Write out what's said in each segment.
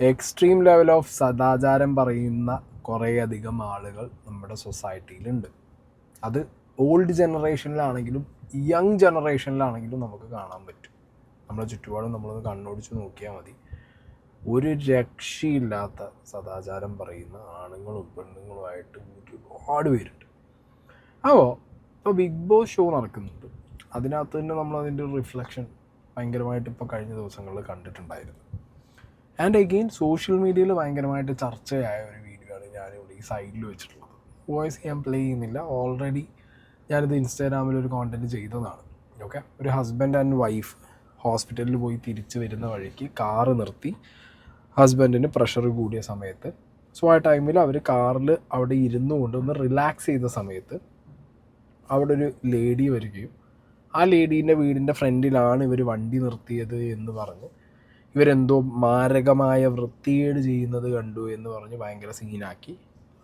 Extreme level of സദാചാരം പറയുന്ന കുറേയധികം ആളുകൾ നമ്മുടെ സൊസൈറ്റിയിലുണ്ട് അത് ഓൾഡ് ജനറേഷനിലാണെങ്കിലും യങ് ജനറേഷനിലാണെങ്കിലും നമുക്ക് കാണാൻ പറ്റും. നമ്മുടെ ചുറ്റുപാടും നമ്മളൊന്ന് കണ്ണോടിച്ച് നോക്കിയാൽ മതി. ഒരു രക്ഷയില്ലാത്ത സദാചാരം പറയുന്ന ആണുങ്ങളും പെണ്ണുങ്ങളുമായിട്ട് ഒരുപാട് പേരുണ്ട്. അപ്പോൾ ഇപ്പോൾ ബിഗ് ബോസ് ഷോ നടക്കുന്നുണ്ട്. അതിനകത്ത് തന്നെ നമ്മളതിന്റെ റിഫ്ലക്ഷൻ ഭയങ്കരമായിട്ട് ഇപ്പോൾ കഴിഞ്ഞ ദിവസങ്ങളിൽ കണ്ടിട്ടുണ്ടായിരുന്നു. ആൻഡ് അഗെയിൻ സോഷ്യൽ മീഡിയയിൽ ഭയങ്കരമായിട്ട് ചർച്ചയായ ഒരു വീഡിയോ ആണ് ഞാനിവിടെ ഈ സൈഡിൽ വെച്ചിട്ടുള്ളത്. വോയിസ് ഞാൻ പ്ലേ ചെയ്യുന്നില്ല. ഓൾറെഡി ഞാനിത് ഇൻസ്റ്റാഗ്രാമിൽ ഒരു കോണ്ടന്റ് ചെയ്തതാണ്. ഓക്കെ ഒരു ഹസ്ബൻഡ് ആൻഡ് വൈഫ് ഹോസ്പിറ്റലിൽ പോയി തിരിച്ച് വരുന്ന വഴിക്ക് കാറ് നിർത്തി. ഹസ്ബൻഡിന് പ്രഷർ കൂടിയ സമയത്ത്. സോ ആ ടൈമിൽ അവർ കാറിൽ അവിടെ ഇരുന്നു കൊണ്ട് ഒന്ന് റിലാക്സ് ചെയ്ത സമയത്ത് അവിടെ ഒരു ലേഡി വരികയും ആ ലേഡീന്റെ വീടിന്റെ ഫ്രണ്ടിലാണ് ഇവർ വണ്ടി നിർത്തിയത് എന്ന് പറഞ്ഞ് ഇവരെന്തോ മാരകമായ വൃത്തികേട് ചെയ്യുന്നത് കണ്ടു എന്ന് പറഞ്ഞ് ഭയങ്കര സീനാക്കി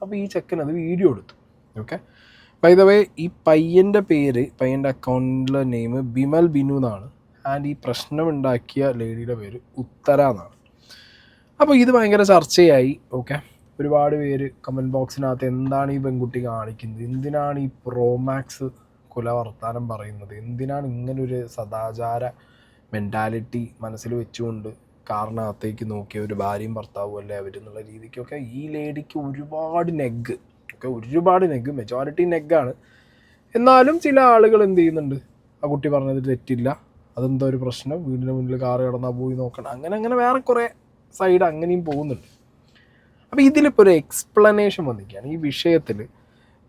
അപ്പോൾ ഈ ചെക്കൻ അത് വീഡിയോ എടുത്തു. ഓക്കെ ബൈ ദ വേ ഈ പയ്യന്റെ പേര് പയ്യന്റെ അക്കൗണ്ടിലെ നെയിം ബിമൽ ബിനു എന്നാണ്. ആൻഡ് ഈ പ്രശ്നമുണ്ടാക്കിയ ലേഡിയുടെ പേര് ഉത്തര എന്നാണ്. അപ്പോൾ ഇത് ഭയങ്കര ചർച്ചയായി. ഓക്കെ ഒരുപാട് പേര് കമന്റ് ബോക്സിനകത്ത് എന്താണ് ഈ പെൺകുട്ടി കാണിക്കുന്നത്? എന്തിനാണ് ഈ പ്രോമാക്സ് കുല വർത്താനം പറയുന്നത്? എന്തിനാണ് ഇങ്ങനൊരു സദാചാര മെന്റാലിറ്റി മനസ്സിൽ വെച്ചുകൊണ്ട് കാറിനകത്തേക്ക് നോക്കിയ ഒരു ഭാര്യയും ഭർത്താവും അല്ലേ അവരെന്നുള്ള രീതിക്കൊക്കെ ഈ ലേഡിക്ക് ഒരുപാട് നെഗ് ഒക്കെ ഒരുപാട് നെഗ് മെജോറിറ്റി നെഗാണ് എന്നാലും ചില ആളുകൾ എന്ത് ചെയ്യുന്നുണ്ട്? ആ കുട്ടി പറഞ്ഞത് തെറ്റില്ല. അതെന്തോ ഒരു പ്രശ്നം. വീടിന് മുന്നിൽ കാറ് കിടന്നാൽ പോയി നോക്കണം. അങ്ങനെ അങ്ങനെ വേറെ കുറേ സൈഡ് അങ്ങനെയും പോകുന്നുണ്ട്. അപ്പോൾ ഇതിലിപ്പോൾ ഒരു എക്സ്പ്ലനേഷൻ വന്നിരിക്കുകയാണ്. ഈ വിഷയത്തിൽ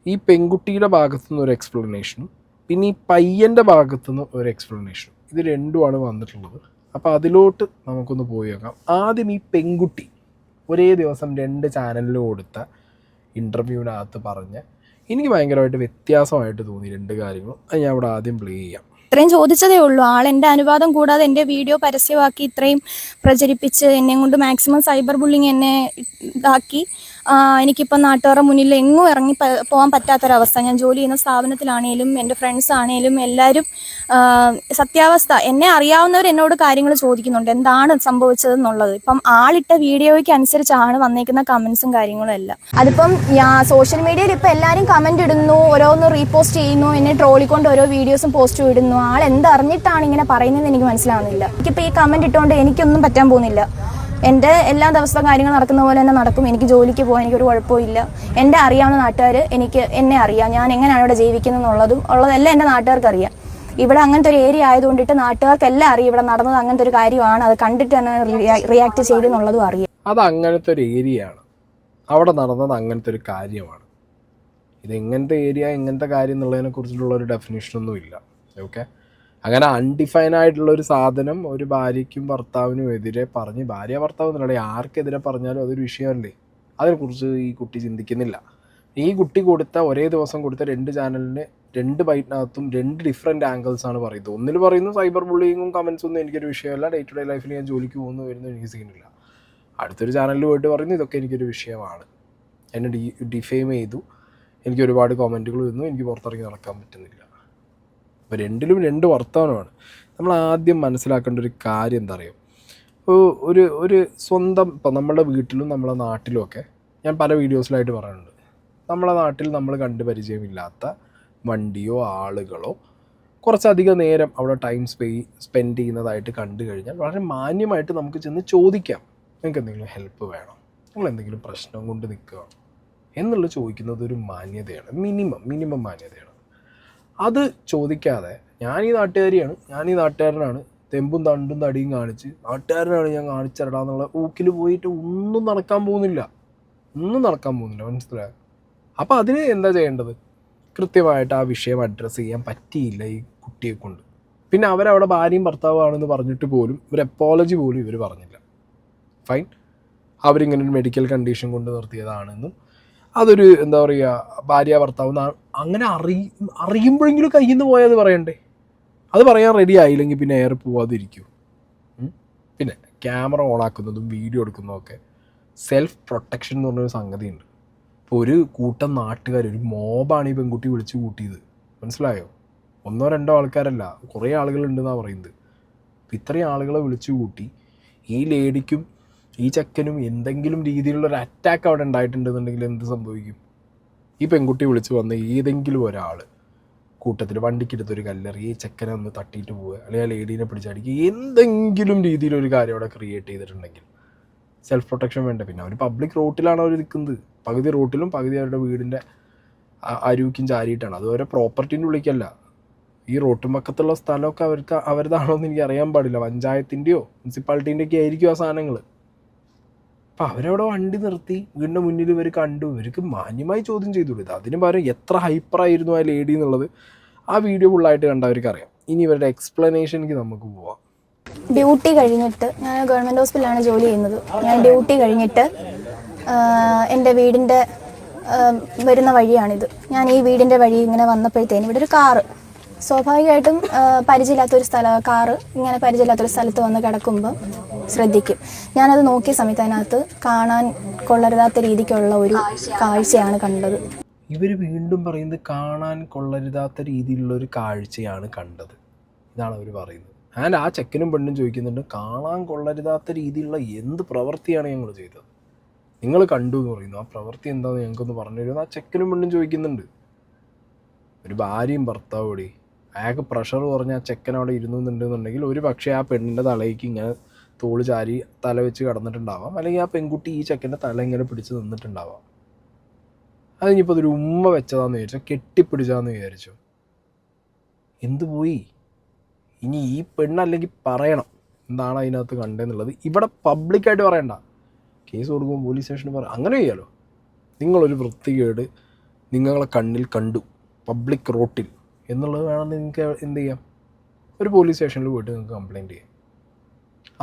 ഈ പെൺകുട്ടിയുടെ ഭാഗത്തു നിന്ന് ഒരു എക്സ്പ്ലനേഷനും പിന്നെ ഈ പയ്യന്റെ ഭാഗത്തു നിന്ന് ഒരു എക്സ്പ്ലനേഷനും ഇത് രണ്ടുമാണ് വന്നിട്ടുള്ളത്. അപ്പോൾ അതിലോട്ട് നമുക്കൊന്ന് പോയി നോക്കാം. ആദ്യം ഈ പെൺകുട്ടി ഒരേ ദിവസം രണ്ട് ചാനലിൽ കൊടുത്ത ഇന്റർവ്യൂവിനകത്ത് പറഞ്ഞ എനിക്ക് ഭയങ്കരമായിട്ട് വ്യത്യാസമായിട്ട് തോന്നി രണ്ട് കാര്യങ്ങളും. അത് ഞാൻ ഇവിടെ ആദ്യം പ്ലേ ചെയ്യാം. ഇത്രയും ചോദിച്ചതേ ഉള്ളൂ. ആൾ എന്റെ അനുവാദം കൂടാതെ എന്റെ വീഡിയോ പരസ്യമാക്കി ഇത്രയും പ്രചരിപ്പിച്ച് എന്നെ കൊണ്ട് മാക്സിമം സൈബർ ബുള്ളിങ് എന്നെ ഇതാക്കി. ആ, എനിക്കിപ്പം നാട്ടുകാരുടെ മുന്നിൽ എങ്ങും ഇറങ്ങി പോകാൻ പറ്റാത്തൊരവസ്ഥ. ഞാൻ ജോലി ചെയ്യുന്ന സ്ഥാപനത്തിലാണേലും എന്റെ ഫ്രണ്ട്സ് ആണേലും എല്ലാവരും സത്യാവസ്ഥ. എന്നെ അറിയാവുന്നവർ എന്നോട് കാര്യങ്ങൾ ചോദിക്കുന്നുണ്ട്. എന്താണ് സംഭവിച്ചതെന്നുള്ളത്. ഇപ്പം ആളിട്ട വീഡിയോയ്ക്ക് അനുസരിച്ചാണ് വന്നേക്കുന്ന കമൻസും കാര്യങ്ങളും എല്ലാം. അതിപ്പം സോഷ്യൽ മീഡിയയിൽ ഇപ്പം എല്ലാവരും കമന്റ് ഇടുന്നു ഓരോന്ന് റീപോസ്റ്റ് ചെയ്യുന്നു എന്നെ ട്രോളിക്കൊണ്ട് ഓരോ വീഡിയോസും പോസ്റ്റ് ഇടുന്നു. ആൾ എന്തറിഞ്ഞിട്ടാണ് ഇങ്ങനെ പറയുന്നതെന്ന് എനിക്ക് മനസ്സിലാവുന്നില്ല. എനിക്കിപ്പോൾ ഈ കമന്റ് ഇട്ടുകൊണ്ട് എനിക്കൊന്നും പറ്റാൻ പോകുന്നില്ല. എന്റെ എല്ലാ ദിവസവും കാര്യങ്ങൾ നടക്കുന്ന പോലെ തന്നെ നടക്കും. എനിക്ക് ജോലിക്ക് പോകാൻ എനിക്കൊരു കുഴപ്പമില്ല എന്റെ അറിയാവുന്ന നാട്ടുകാർ എനിക്ക് എന്നെ അറിയാം. ഞാൻ എങ്ങനെയാണ് ഇവിടെ ജീവിക്കുന്നത് എന്നുള്ളതും ഉള്ളതെല്ലാം എന്റെ നാട്ടുകാർക്ക് അറിയാം. ഇവിടെ അങ്ങനത്തെ ഒരു ഏരിയ ആയതുകൊണ്ടിട്ട് നാട്ടുകാർക്കെല്ലാം അറിയാം. ഇവിടെ നടന്നത് അങ്ങനത്തെ ഒരു കാര്യമാണ്. അത് കണ്ടിട്ട് തന്നെ റിയാക്ട് ചെയ്തെന്നുള്ളതും അറിയാം. അത് അങ്ങനത്തെ ഒരു ഏരിയ ആണ് അവിടെ നടന്നത് അങ്ങനത്തെ ഒരു കാര്യമാണ്. ഇത് എങ്ങനത്തെ ഏരിയ എങ്ങനത്തെ കാര്യം എന്നുള്ളതിനെ കുറിച്ചിട്ടുള്ള ഒരു ഡെഫിനേഷനൊന്നും ഇല്ല ഓക്കെ അങ്ങനെ അൺഡിഫൈൻ ആയിട്ടുള്ള ഒരു സാധനം ഒരു ഭാര്യയ്ക്കും ഭർത്താവിനും എതിരെ പറഞ്ഞ് ഭാര്യ ഭർത്താവ് എന്നുള്ള ആർക്കെതിരെ പറഞ്ഞാലും അതൊരു വിഷയമല്ലേ? അതിനെക്കുറിച്ച് ഈ കുട്ടി ചിന്തിക്കുന്നില്ല. ഈ കുട്ടി കൊടുത്ത ഒരേ ദിവസം കൊടുത്ത രണ്ട് ചാനലിന് രണ്ട് ബൈറ്റിനകത്തും രണ്ട് ഡിഫറെന്റ് ആംഗിൾസ് ആണ് പറയുന്നത്. ഒന്നിൽ പറയുന്നു സൈബർ ബുള്ളിങ്ങും കമൻസും ഒന്നും എനിക്കൊരു വിഷയമല്ല ഡേ ടു ഡേ ലൈഫിൽ ഞാൻ ജോലിക്ക് പോകുന്നു വരുന്നു എനിക്ക് സീനില്ല അടുത്തൊരു ചാനലിൽ പോയിട്ട് പറയുന്നു ഇതൊക്കെ എനിക്കൊരു വിഷയമാണ്. എന്നെ ഡി ഡിഫെയിം ചെയ്തു. എനിക്ക് ഒരുപാട് കോമന്റുകൾ വരുന്നു എനിക്ക് പുറത്തിറങ്ങി നടക്കാൻ പറ്റുന്നില്ല. അപ്പോൾ രണ്ടിലും രണ്ട് വർത്തമാനമാണ്. നമ്മൾ ആദ്യം മനസ്സിലാക്കേണ്ട ഒരു കാര്യം എന്താ അറിയോ? ഒരു ഒരു സ്വന്തം ഇപ്പം നമ്മുടെ വീട്ടിലും നമ്മളെ നാട്ടിലും ഒക്കെ ഞാൻ പല വീഡിയോസിലായിട്ട് പറയുന്നുണ്ട് നമ്മളെ നാട്ടിൽ നമ്മൾ കണ്ട് പരിചയമില്ലാത്ത വണ്ടിയോ ആളുകളോ കുറച്ചധികം നേരം അവിടെ ടൈം സ്പേ സ്പെൻഡ് ചെയ്യുന്നതായിട്ട് കണ്ടു കഴിഞ്ഞാൽ വളരെ മാന്യമായിട്ട് നമുക്ക് ചെന്ന് ചോദിക്കാം. നിങ്ങൾക്ക് എന്തെങ്കിലും ഹെൽപ്പ് വേണം? നിങ്ങൾ എന്തെങ്കിലും പ്രശ്നം കൊണ്ട് നിൽക്കുക എന്നുള്ളത് ചോദിക്കുന്നത് ഒരു മാന്യതയാണ്. Minimum minimum മാന്യതയാണ്. അത് ചോദിക്കാതെ ഞാൻ ഈ നാട്ടുകാരിയാണ് ഞാൻ ഈ നാട്ടുകാരനാണ്. തെമ്പും തണ്ടും തടിയും കാണിച്ച് നാട്ടുകാരനാണ് ഞാൻ കാണിച്ചിടാന്നുള്ള ഊക്കിൽ പോയിട്ട് ഒന്നും നടക്കാൻ പോകുന്നില്ല. ഒന്നും നടക്കാൻ പോകുന്നില്ല മനസ്സിലായോ? അപ്പോൾ അതിന് എന്താ ചെയ്യേണ്ടത്? കൃത്യമായിട്ട് ആ വിഷയം അഡ്രസ്സ് ചെയ്യാൻ പറ്റിയില്ല ഈ കുട്ടിയെ കൊണ്ട്. പിന്നെ അവരവിടെ ഭാര്യയും ഭർത്താവാണെന്ന് പറഞ്ഞിട്ട് പോലും ഒരു എപ്പോളജി പോലും ഇവർ പറഞ്ഞില്ല. ഫൈൻ അവരിങ്ങനെ ഒരു മെഡിക്കൽ കണ്ടീഷൻ കൊണ്ട് നിർത്തിയതാണെന്നും അതൊരു എന്താ പറയുക ഭാര്യ ഭർത്താവ് അങ്ങനെ അറി അറിയുമ്പോഴെങ്കിലും കയ്യിൽ നിന്ന് പോയത് പറയണ്ടേ? അത് പറയാൻ റെഡി ആയില്ലെങ്കിൽ പിന്നെ എയർ പോവാതിരിക്കൂ. പിന്നെ ക്യാമറ ഓണാക്കുന്നതും വീഡിയോ എടുക്കുന്നതും സെൽഫ് പ്രൊട്ടക്ഷൻ എന്ന് പറഞ്ഞൊരു സംഗതിയുണ്ട്. ഇപ്പോൾ ഒരു കൂട്ടം നാട്ടുകാർ ഒരു മോബാണ് ഈ പെൺകുട്ടി വിളിച്ചു കൂട്ടിയത്. മനസ്സിലായോ? ഒന്നോ രണ്ടോ ആൾക്കാരല്ല കുറേ ആളുകളുണ്ടെന്നാണ് പറയുന്നത്. ഇത്രയും ആളുകളെ വിളിച്ചു കൂട്ടി ഈ ലേഡിക്കും ഈ ചെക്കനും എന്തെങ്കിലും രീതിയിലുള്ള ഒരു അറ്റാക്ക് അവിടെ ഉണ്ടായിട്ടുണ്ടെന്നുണ്ടെങ്കിൽ എന്ത് സംഭവിക്കും? ഈ പെൺകുട്ടി വിളിച്ച് വന്ന ഏതെങ്കിലും ഒരാൾ കൂട്ടത്തിൽ വണ്ടിക്കെടുത്തൊരു കല്ലെറി ഈ ചെക്കനെ ഒന്ന് തട്ടിയിട്ട് പോവുക അല്ലെങ്കിൽ ആ ലേഡീനെ പിടിച്ചടിക്കുക എന്തെങ്കിലും രീതിയിലൊരു കാര്യം അവിടെ ക്രിയേറ്റ് ചെയ്തിട്ടുണ്ടെങ്കിൽ സെൽഫ് പ്രൊട്ടക്ഷൻ വേണ്ട. പിന്നെ അവർ പബ്ലിക് റോട്ടിലാണ് അവർ നിൽക്കുന്നത് പകുതി റോട്ടിലും പകുതി അവരുടെ വീടിന്റെ അരുവിക്കും ചാരിയിട്ടാണ്. അത് അവരെ പ്രോപ്പർട്ടീന്റെ ഉള്ളിലേക്കല്ല ഈ റോട്ടും പക്കത്തുള്ള സ്ഥലമൊക്കെ അവർക്ക് അവരുതാണോ എന്ന് എനിക്ക് അറിയാൻ പാടില്ല. പഞ്ചായത്തിന്റെയോ മുനിസിപ്പാലിറ്റീന്റെ ഒക്കെ ആയിരിക്കും ആ സാധനങ്ങൾ അപ്പം അവരവിടെ വണ്ടി നിർത്തി. വീടിന്റെ മുന്നിൽ ഇവർ കണ്ടു. ഇവർക്ക് മാന്യമായി ചോദ്യം ചെയ്തു. കൊടുത്തു അതിന് പകരം എത്ര ഹൈപ്പറായിരുന്നു ആ ലേഡി എന്നുള്ളത് ആ വീഡിയോ ഫുള്ളായിട്ട് കണ്ടവർക്ക് അറിയാം ഇനി ഇവരുടെ എക്സ്പ്ലനേഷനിലേക്ക് നമുക്ക് പോവാം. ഡ്യൂട്ടി കഴിഞ്ഞിട്ട് ഞാൻ ഗവൺമെന്റ് ഹോസ്പിറ്റലാണ് ജോലി ചെയ്യുന്നത്. ഞാൻ ഡ്യൂട്ടി കഴിഞ്ഞിട്ട് എന്റെ വീടിന്റെ വരുന്ന വഴിയാണിത്. ഞാൻ ഈ വീടിന്റെ വഴി ഇങ്ങനെ വന്നപ്പോഴത്തേനും ഇവിടെ ഒരു കാറ് സ്വാഭാവികമായിട്ടും പരിചയമില്ലാത്തൊരു സ്ഥല കാറ് ഇങ്ങനെ പരിചയമില്ലാത്തൊരു സ്ഥലത്ത് വന്ന് കിടക്കുമ്പം ശ്രദ്ധിക്കും. ഞാനത് നോക്കിയ സമയത്ത് അതിനകത്ത് കാണാൻ കൊള്ളരുതാത്ത രീതിക്കുള്ള ഒരു കാഴ്ചയാണ് കണ്ടത്. ഇവർ വീണ്ടും പറയുന്നത് കാണാൻ കൊള്ളരുതാത്ത രീതിയിലുള്ള ഒരു കാഴ്ചയാണ് കണ്ടത്. ഇതാണ് അവർ പറയുന്നത്. ആൻഡ് ആ ചെക്കനും പെണ്ണും ചോദിക്കുന്നുണ്ട് കാണാൻ കൊള്ളരുതാത്ത രീതിയിലുള്ള എന്ത് പ്രവൃത്തിയാണ് ഞങ്ങൾ ചെയ്തത്? നിങ്ങൾ കണ്ടു എന്ന് പറയുന്നു. ആ പ്രവൃത്തി എന്താണെന്ന് ഞങ്ങൾക്കൊന്ന് പറഞ്ഞു തരുമെന്ന് ആ ചെക്കനും പെണ്ണും ചോദിക്കുന്നുണ്ട് ഒരു ഭാര്യയും ഭർത്താവും കൂടി അയാൾക്ക് പ്രഷർ കുറഞ്ഞ ആ ചെക്കൻ അവിടെ ഇരുന്നുന്നുണ്ടെന്നുണ്ടെങ്കിൽ ഒരു പക്ഷേ ആ പെണ്ണിന്റെ തലയ്ക്ക് ഇങ്ങനെ തോൾ ചാരി തല വെച്ച് കിടന്നിട്ടുണ്ടാവാം. അല്ലെങ്കിൽ ആ പെൺകുട്ടി ഈ ചെക്കന്റെ തല ഇങ്ങനെ പിടിച്ച് നിന്നിട്ടുണ്ടാവാം. അത് ഇനിയിപ്പോൾ അതൊരു ഉമ്മ വെച്ചതാന്ന് വിചാരിച്ചോ? കെട്ടിപ്പിടിച്ചതാന്ന് വിചാരിച്ചോ? എന്ത് പോയി? ഇനി ഈ പെണ്ണല്ലെങ്കിൽ പറയണം. എന്താണ് അതിനകത്ത് കണ്ടതെന്നുള്ളത് ഇവിടെ പബ്ലിക്കായിട്ട് പറയണ്ട. കേസ് കൊടുക്കുമ്പോൾ പോലീസ് സ്റ്റേഷനിൽ പറയാം അങ്ങനെ ചെയ്യാലോ? നിങ്ങളൊരു വൃത്തികേട് നിങ്ങളെ കണ്ണിൽ കണ്ടു. പബ്ലിക് റോട്ടിൽ. എന്നുള്ളത് വേണമെങ്കിൽ നിങ്ങൾക്ക് എന്ത് ചെയ്യാം? ഒരു പോലീസ് സ്റ്റേഷനിൽ പോയിട്ട് നിങ്ങൾക്ക് കംപ്ലയിന്റ് ചെയ്യാം.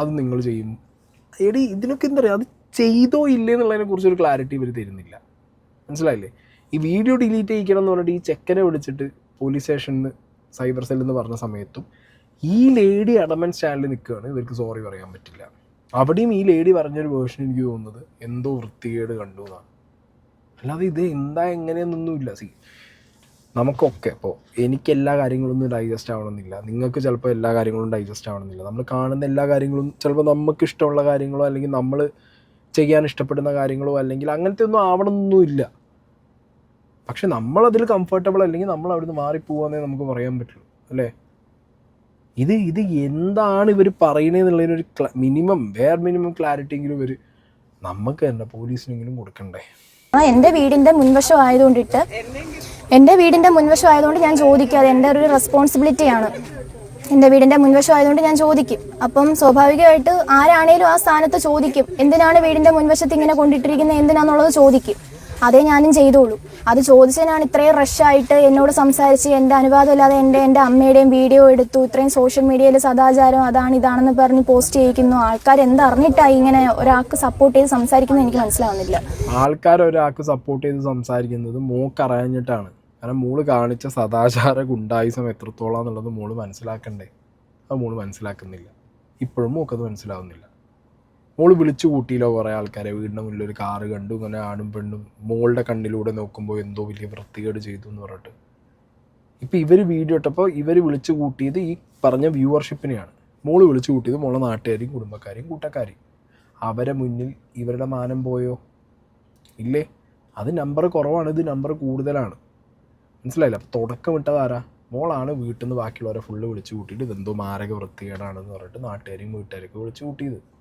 അത് നിങ്ങൾ ചെയ്യും എടി ഇതിനൊക്കെ എന്താ പറയുക അത് ചെയ്തോ ഇല്ലേ എന്നുള്ളതിനെ കുറിച്ചൊരു ക്ലാരിറ്റി ഇവർ തരുന്നില്ല. മനസ്സിലായില്ലേ? ഈ വീഡിയോ ഡിലീറ്റ് ചെയ്യിക്കണം എന്ന് പറഞ്ഞിട്ട് ഈ ചെക്കനെ വിളിച്ചിട്ട് പോലീസ് സ്റ്റേഷനിൽ സൈബർ സെൽ എന്ന് പറഞ്ഞ സമയത്തും ഈ ലേഡി അടമൻ സ്റ്റാൻഡിൽ നിൽക്കുകയാണ് ഇവർക്ക് സോറി പറയാൻ പറ്റില്ല. അവിടെയും ഈ ലേഡി പറഞ്ഞൊരു വേർഷൻ എനിക്ക് തോന്നുന്നത് എന്തോ വൃത്തികേട് കണ്ടു എന്നാണ്. അല്ലാതെ ഇത് എന്താ എങ്ങനെയെന്നൊന്നുമില്ല. സി നമുക്കൊക്കെ ഇപ്പോൾ എനിക്ക് എല്ലാ കാര്യങ്ങളൊന്നും ഡൈജസ്റ്റ് ആവണമെന്നില്ല. നിങ്ങൾക്ക് ചിലപ്പോൾ എല്ലാ കാര്യങ്ങളും ഡൈജസ്റ്റ് ആവണമെന്നില്ല. നമ്മൾ കാണുന്ന എല്ലാ കാര്യങ്ങളും ചിലപ്പോൾ നമുക്ക് ഇഷ്ടമുള്ള കാര്യങ്ങളോ അല്ലെങ്കിൽ നമ്മൾ ചെയ്യാൻ ഇഷ്ടപ്പെടുന്ന കാര്യങ്ങളോ അല്ലെങ്കിൽ അങ്ങനത്തെ ഒന്നും ആവണമെന്നൊന്നുമില്ല പക്ഷെ നമ്മളതിൽ കംഫർട്ടബിൾ അല്ലെങ്കിൽ നമ്മൾ അവിടുന്ന് മാറിപ്പോവാന്നേ നമുക്ക് പറയാൻ പറ്റുള്ളൂ. അല്ലേ? ഇത് ഇത് എന്താണ് ഇവർ പറയണതെന്നുള്ളതിനൊരു മിനിമം വേർ മിനിമം ക്ലാരിറ്റി എങ്കിലും ഇവർ നമുക്ക് തന്നെ പോലീസിനെങ്കിലും കൊടുക്കണ്ടേ? ആ എന്റെ വീടിന്റെ മുൻവശം ആയതുകൊണ്ടിട്ട് എന്റെ വീടിന്റെ മുൻവശം ആയതുകൊണ്ട് ഞാൻ ചോദിക്കും അത് എന്റെ ഒരു റെസ്പോൺസിബിലിറ്റിയാണ് എന്റെ വീടിന്റെ മുൻവശം ആയതുകൊണ്ട് ഞാൻ ചോദിക്കും. അപ്പം സ്വാഭാവികമായിട്ട് ആരാണേലും ആ സ്ഥാനത്ത് ചോദിക്കും. എന്തിനാണ് വീടിന്റെ മുൻവശത്ത് ഇങ്ങനെ കൊണ്ടിട്ടിരിക്കുന്നത്? എന്തിനാന്നുള്ളത് ചോദിക്കും. അതേ ഞാനും ചെയ്തോളൂ. അത് ചോദിച്ചതിനാണ് ഇത്രയും റഷായിട്ട് എന്നോട് സംസാരിച്ച് എന്റെ അനുവാദം ഇല്ലാതെ എന്റെ എന്റെ അമ്മയുടെയും വീഡിയോ എടുത്തു. ഇത്രയും സോഷ്യൽ മീഡിയയിൽ സദാചാരം അതാണ് ഇതാണെന്ന് പറഞ്ഞ് പോസ്റ്റ് ചെയ്യിക്കുന്നു. ആൾക്കാർ എന്തറിഞ്ഞിട്ടായി ഇങ്ങനെ ഒരാൾക്ക് സപ്പോർട്ട് ചെയ്ത് സംസാരിക്കുന്നത് എനിക്ക് മനസ്സിലാവുന്നില്ല. ആൾക്കാർ ഒരാൾക്ക് സപ്പോർട്ട് ചെയ്ത് സംസാരിക്കുന്നത് മോക്ക് അറിയാഞ്ഞിട്ടാണ് കാരണം മോൾ കാണിച്ച സദാചാര ഗുണ്ടായുസം എത്രത്തോളം എന്നുള്ളത് മോൾ മനസ്സിലാക്കണ്ടേ? അത് മൂൾ മനസ്സിലാക്കുന്നില്ല. ഇപ്പോഴും മോക്കത് മനസ്സിലാവുന്നില്ല. മോൾ വിളിച്ചു കൂട്ടിയില്ലോ കുറേ ആൾക്കാരെ. വീടിന്റെ മുന്നിൽ ഒരു കാറ് കണ്ടു. ഇങ്ങനെ ആണും പെണ്ണും മോളുടെ കണ്ണിലൂടെ നോക്കുമ്പോൾ എന്തോ വലിയ വൃത്തികേട് ചെയ്തു എന്ന് പറഞ്ഞിട്ട്. ഇപ്പോൾ ഇവർ വീഡിയോ ഇട്ടപ്പോൾ ഇവർ വിളിച്ചു കൂട്ടിയത് ഈ പറഞ്ഞ വ്യൂവർഷിപ്പിനെയാണ്. മോൾ വിളിച്ചു കൂട്ടിയത് മോളെ നാട്ടുകാരെയും കുടുംബക്കാരെയും കൂട്ടക്കാരെയും. അവരെ മുന്നിൽ ഇവരുടെ മാനം പോയോ? ഇല്ലേ? അത് നമ്പർ കുറവാണ്. ഇത് നമ്പർ കൂടുതലാണ്. മനസ്സിലായില്ല? അപ്പോൾ തുടക്കം ഇട്ടതാരാ മോളാണ് വീട്ടിൽ നിന്ന് ബാക്കിയുള്ളവരെ ഫുള്ള് വിളിച്ചു കൂട്ടിയിട്ട് ഇതെന്തോ മാരക വൃത്തികേടാണെന്ന് പറഞ്ഞിട്ട് നാട്ടുകാരെയും വീട്ടുകാരെയൊക്കെ വിളിച്ചു കൂട്ടിയത്.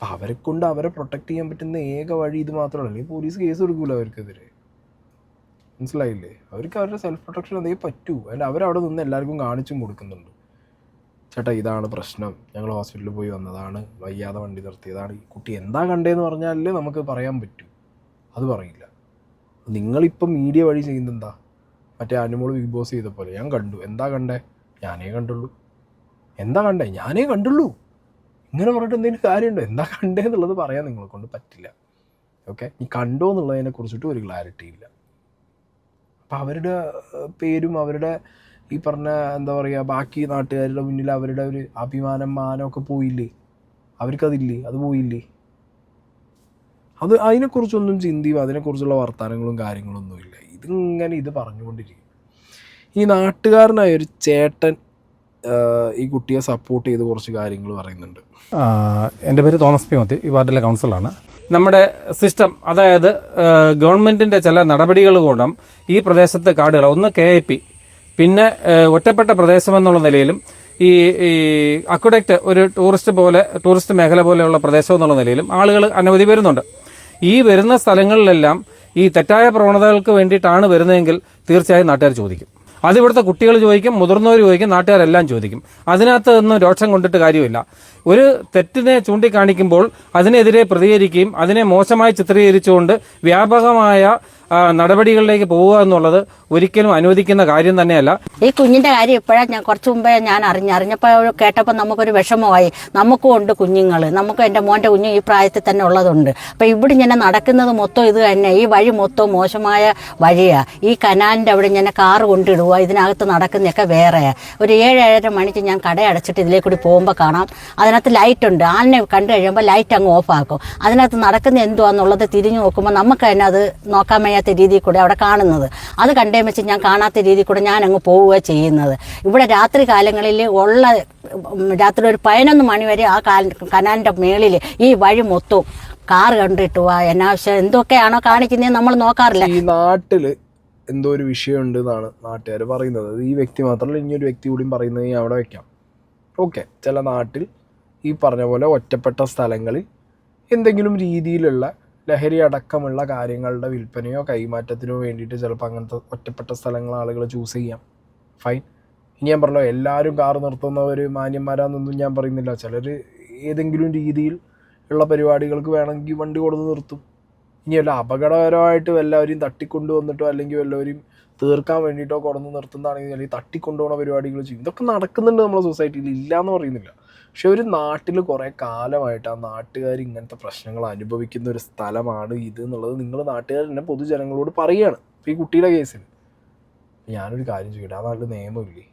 അപ്പോൾ അവരെ കൊണ്ട് അവരെ പ്രൊട്ടക്ട് ചെയ്യാൻ പറ്റുന്ന ഏക വഴി ഇത് മാത്രമല്ല. അല്ലെങ്കിൽ പോലീസ് കേസ് കൊടുക്കൂല അവർക്കെതിരെ. മനസ്സിലായില്ലേ? അവർക്ക് അവരുടെ സെൽഫ് പ്രൊട്ടക്ഷൻ അതേ പറ്റൂ. അല്ല അവരവിടെ നിന്ന് എല്ലാവർക്കും കാണിച്ചും കൊടുക്കുന്നുണ്ട്. ചേട്ടാ ഇതാണ് പ്രശ്നം. ഞങ്ങൾ ഹോസ്പിറ്റലിൽ പോയി വന്നതാണ്. വയ്യാതെ വണ്ടി നിർത്തിയതാണ്. ഈ കുട്ടി എന്താ കണ്ടതെന്ന് പറഞ്ഞാലേ നമുക്ക് പറയാൻ പറ്റൂ. അത് പറയില്ല. നിങ്ങളിപ്പം മീഡിയ വഴി ചെയ്യുന്നത് എന്താ മറ്റേ അനുമോൾ ബിഗ് ബോസ് ചെയ്ത പോലെ. ഞാൻ കണ്ടു. എന്താ കണ്ടേ? ഞാനേ കണ്ടുള്ളൂ. എന്താ കണ്ടേ? ഞാനേ കണ്ടുള്ളൂ. ഇങ്ങനെ പറഞ്ഞിട്ട് എന്തെങ്കിലും കാര്യമുണ്ടോ? എന്താ കണ്ടേ എന്നുള്ളത് പറയാൻ നിങ്ങളെ കൊണ്ട് പറ്റില്ല. ഓക്കെ ഈ കണ്ടോ എന്നുള്ളതിനെ കുറിച്ചിട്ട് ഒരു ക്ലാരിറ്റി ഇല്ല. അപ്പം അവരുടെ പേരും അവരുടെ ഈ പറഞ്ഞ എന്താ പറയുക ബാക്കി നാട്ടുകാരുടെ മുന്നിൽ അവരുടെ ഒരു അഭിമാനം മാനമൊക്കെ പോയില്ലേ? അവർക്കതില്ലേ? അത് പോയില്ലേ? അത് അതിനെക്കുറിച്ചൊന്നും ചിന്തിയും അതിനെക്കുറിച്ചുള്ള വർത്തമാനങ്ങളും കാര്യങ്ങളൊന്നുമില്ല. ഇതിങ്ങനെ ഇത് പറഞ്ഞുകൊണ്ടിരിക്കും. ഈ നാട്ടുകാരനായ ഒരു ചേട്ടൻ ഈ കുട്ടിയെ സപ്പോർട്ട് ചെയ്ത് കുറച്ച് കാര്യങ്ങൾ പറയുന്നുണ്ട്. എന്റെ പേര് തോമസ് പി മത്തി ഈ വാർഡിലെ കൗൺസിലാണ് നമ്മുടെ സിസ്റ്റം അതായത് ഗവൺമെന്റിന്റെ ചില നടപടികൾ കൊണ്ടും ഈ പ്രദേശത്തെ കാടുകൾ ഒന്ന് കെ ഐ പി പിന്നെ ഒറ്റപ്പെട്ട ഒറ്റപ്പെട്ട പ്രദേശമെന്നുള്ള നിലയിലും ഈ ഈ അക്വഡക്റ്റ് ഒരു ടൂറിസ്റ്റ് പോലെ ടൂറിസ്റ്റ് മേഖല പോലെയുള്ള പ്രദേശം എന്നുള്ള നിലയിലും ആളുകൾ അനവധി വരുന്നുണ്ട്. ഈ വരുന്ന സ്ഥലങ്ങളിലെല്ലാം ഈ തെറ്റായ പ്രവണതകൾക്ക് വേണ്ടിയിട്ടാണ് വരുന്നതെങ്കിൽ തീർച്ചയായും നാട്ടുകാർ ചോദിക്കും. അത് ഇവിടുത്തെ കുട്ടികൾ ചോദിക്കും മുതിർന്നവർ ചോദിക്കും നാട്ടുകാരെല്ലാം ചോദിക്കും. അതിനകത്ത് ഒന്നും രോക്ഷം കൊണ്ടിട്ട് കാര്യമില്ല. ഒരു തെറ്റിനെ ചൂണ്ടിക്കാണിക്കുമ്പോൾ അതിനെതിരെ പ്രതികരിക്കുകയും അതിനെ മോശമായി ചിത്രീകരിച്ചുകൊണ്ട് വ്യാപകമായ നടപടികളിലേക്ക് പോവുക എന്നുള്ളത് ഒരിക്കലും അനുവദിക്കുന്ന കാര്യം തന്നെയല്ല. ഈ കുഞ്ഞിന്റെ കാര്യം ഇപ്പോഴാണ് ഞാൻ കുറച്ചു മുമ്പേ ഞാൻ അറിഞ്ഞു. അറിഞ്ഞപ്പോൾ കേട്ടപ്പോൾ നമുക്കൊരു വിഷമമായി. നമുക്കും ഉണ്ട് കുഞ്ഞുങ്ങൾ നമുക്ക് എന്റെ മോന്റെ കുഞ്ഞ് ഈ പ്രായത്തിൽ തന്നെ ഉള്ളതുണ്ട്. അപ്പോൾ ഇവിടെ ഇങ്ങനെ നടക്കുന്നത് മൊത്തം ഇത് തന്നെ. ഈ വഴി മൊത്തം മോശമായ വഴിയാ. ഈ കനാലിന്റെ അവിടെ ഇങ്ങനെ കാറ് കൊണ്ടിടുക ഇതിനകത്ത് നടക്കുന്നതൊക്കെ വേറെ. ഒരു ഏഴ് ഏഴര മണിക്ക് ഞാൻ കട അടച്ചിട്ട് ഇതിലേ കൂടി പോകുമ്പോൾ കാണാം. അതിനകത്ത് ലൈറ്റ് ഉണ്ട്. ആളിനെ കണ്ടു കഴിയുമ്പോൾ ലൈറ്റ് അങ്ങ് ഓഫ് ആക്കും. അതിനകത്ത് നടക്കുന്ന എന്തുവാന്നുള്ളത് തിരിഞ്ഞു നോക്കുമ്പോൾ നമുക്ക് തന്നെ അത് നോക്കാൻ വയ്യാത്ത രീതിയിൽ കൂടെ അവിടെ കാണുന്നത്. അത് കണ്ടേ വെച്ച് ഞാൻ കാണാത്ത രീതിയിൽ കൂടെ ഞാൻ അങ്ങ് പോവുക ചെയ്യുന്നത്. ഇവിടെ രാത്രി കാലങ്ങളിൽ ഉള്ള രാത്രി ഒരു പതിനൊന്ന് മണി വരെ ആ കനാലിന്റെ മേളിൽ ഈ വഴി മൊത്തവും കാർ കണ്ടിട്ട് പോവാ എന്നാവശ്യം എന്തൊക്കെയാണോ കാണിക്കുന്നത് നമ്മൾ നോക്കാറില്ല. ഈ നാട്ടിൽ എന്തോ ഒരു വിഷയമുണ്ട് എന്നാണ് നാട്ടുകാർ പറയുന്നത് ഈ വ്യക്തി മാത്രമല്ല ഇനിയൊരു വ്യക്തി കൂടിയും പറയുന്നത് ഞാൻ അവിടെ വെക്കാം. ഓക്കെ ചില നാട്ടിൽ ഈ പറഞ്ഞ പോലെ ഒറ്റപ്പെട്ട സ്ഥലങ്ങളിൽ എന്തെങ്കിലും രീതിയിലുള്ള ലഹരി അടക്കമുള്ള കാര്യങ്ങളുടെ വിൽപ്പനയോ കൈമാറ്റത്തിനോ വേണ്ടിയിട്ട് ചിലപ്പോൾ അങ്ങനത്തെ ഒറ്റപ്പെട്ട സ്ഥലങ്ങൾ ആളുകൾ ചൂസ് ചെയ്യാം. ഫൈൻ ഇനി ഞാൻ പറഞ്ഞല്ലോ എല്ലാവരും കാർ നിർത്തുന്നവർ മാന്യന്മാരാന്നൊന്നും ഞാൻ പറയുന്നില്ല. ചിലർ ഏതെങ്കിലും രീതിയിൽ ഉള്ള പരിപാടികൾക്ക് വേണമെങ്കിൽ വണ്ടി കൊടുത്ത് നിർത്തും. ഇനി വല്ല അപകടകരമായിട്ട് എല്ലാവരെയും തട്ടിക്കൊണ്ടു വന്നിട്ടോ അല്ലെങ്കിൽ വല്ലവരെയും തീർക്കാൻ വേണ്ടിയിട്ടോ കൊടുന്ന് നിർത്തുന്നതാണെങ്കിൽ അല്ലെങ്കിൽ തട്ടിക്കൊണ്ടുപോകുന്ന പരിപാടികൾ ചെയ്യും. ഇതൊക്കെ നടക്കുന്നുണ്ട് നമ്മുടെ സൊസൈറ്റിയിൽ ഇല്ല എന്ന് പറയുന്നില്ല. പക്ഷെ ഒരു നാട്ടിൽ കുറേ കാലമായിട്ട് ആ നാട്ടുകാർ ഇങ്ങനത്തെ പ്രശ്നങ്ങൾ അനുഭവിക്കുന്ന ഒരു സ്ഥലമാണ് ഇത് എന്നുള്ളത് നിങ്ങൾ നാട്ടുകാർ തന്നെ പൊതുജനങ്ങളോട് പറയുകയാണ് ഈ കുട്ടിയുടെ കേസിൽ. ഞാനൊരു കാര്യം ചോദിക്കട്ടെ? ആ നാട്ടിൽ നിയമമില്ലേ?